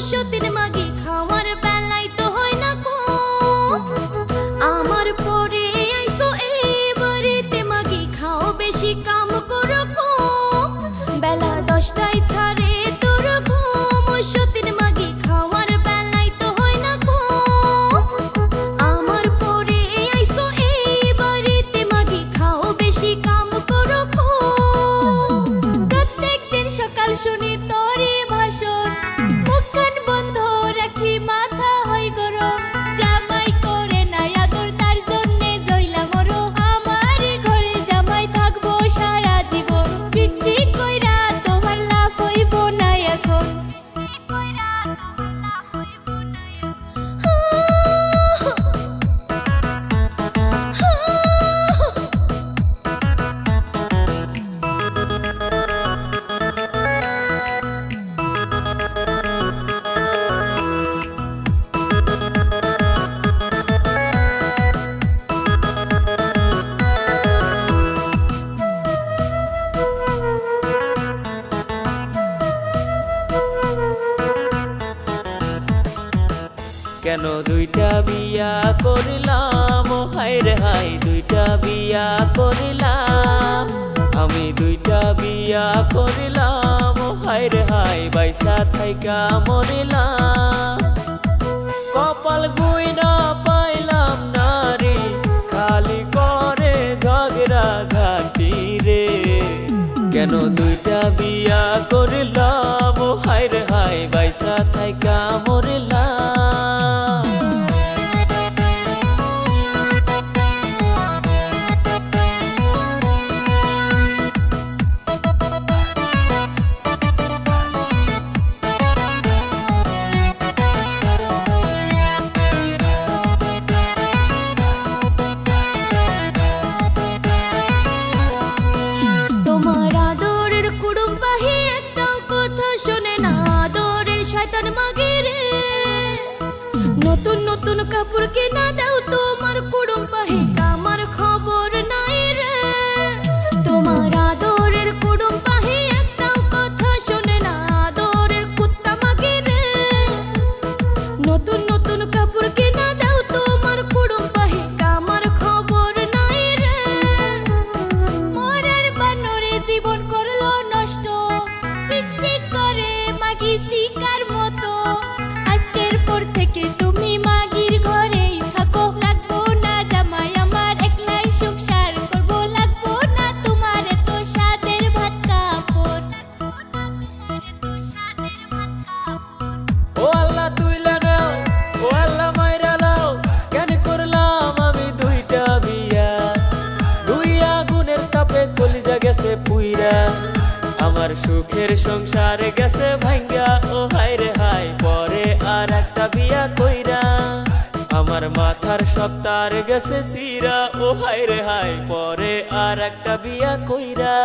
সতীর মা কেন দুইটা বিয়া করলাম? হায় রে হাই দুইটা বিয়া করলাম। আমি দুইটা বিয়া করলাম। হায় রে হাই বাইসা থাইকা মরিলাম। কপাল গুইনা পাইলাম না খালি করে ঝগড়া ঝাটি রে। কেন দুইটা বিয়া করলাম? হায় রে হাই বাইসা থাইকা মরিলাম। নতুন নতুন কাপড় কেনা দাও তোমার কুড়ুম পাহে আমার সুখের সংসার গেছে ভাঙ্গা ও হাই রে হাই পরে আর একটা বিয়া কইরা। আমার মাথার সপ্তার গেছে সিরা, ও হাই রে হাই পরে আর একটা বিয়া কইরা।